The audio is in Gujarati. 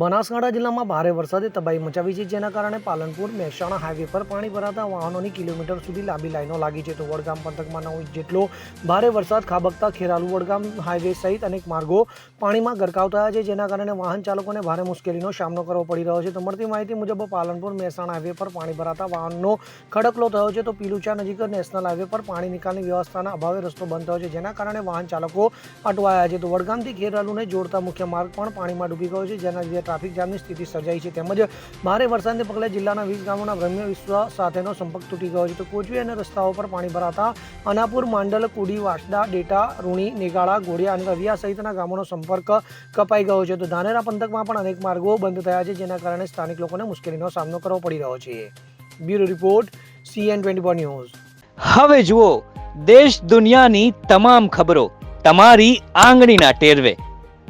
બનાસકાંઠા જિલ્લામાં ભારે વરસાદે તબાહી મચાવી છે, જેના કારણે પાલનપુર, મહેસાણા હાઈવે પર પાણી ભરાતા વાહનોની કિલોમીટર સુધી લાંબી લાઈનો લાગી છે. તો વડગામ પંથકમાં નવ ઇંચ જેટલો ભારે વરસાદ ખાબકતા ખેરાલુ, વડગામ હાઈવે સહિત અનેક માર્ગો પાણીમાં ગરકાવ થયા છે, જેના કારણે વાહન ચાલકોને ભારે મુશ્કેલીનો સામનો કરવો પડી રહ્યો છે. તો મળતી માહિતી મુજબ પાલનપુર, મહેસાણા હાઈવે પર પાણી ભરાતા વાહનનો ખડકલો થયો છે. તો પીલુચા નજીક નેશનલ હાઈવે પર પાણી નિકાલની વ્યવસ્થાના અભાવે રસ્તો બંધ થયો છે, જેના કારણે વાહન ચાલકો અટવાયા છે. તો વડગામથી ખેરાલુને જોડતા મુખ્ય માર્ગ પણ પાણીમાં ડૂબી ગયો છે, જેના ટ્રાફિક જામની સ્થિતિ સર્જાઈ છે. તેમજ ભારે વરસાદને પગલે જિલ્લાના વીસ ગામોના બ્રહ્મ્ય વિશ્વ સાથેનો સંપર્ક તૂટી ગયો છે. તો કોચવી અને રસ્તાઓ પર પાણી ભરાતા અનાપુર, માંડલ, કુડી વાસડા ડેટા, રૂણી, નેગાળા, ગોળિયા અને રવિયા સહિતના ગામોનો સંપર્ક કપાઈ ગયો છે. તો ધાનેરા પંથકમાં પણ અનેક માર્ગો બંધ થયા છે, જેના કારણે સ્થાનિક લોકોને મુશ્કેલીનો સામનો કરવો પડી રહ્યો છે. Bureau report, CN twenty news. હવે જુઓ, દેશ દુનિયાની તમામ ખબરો તમારી આંગળીના ટેરવે.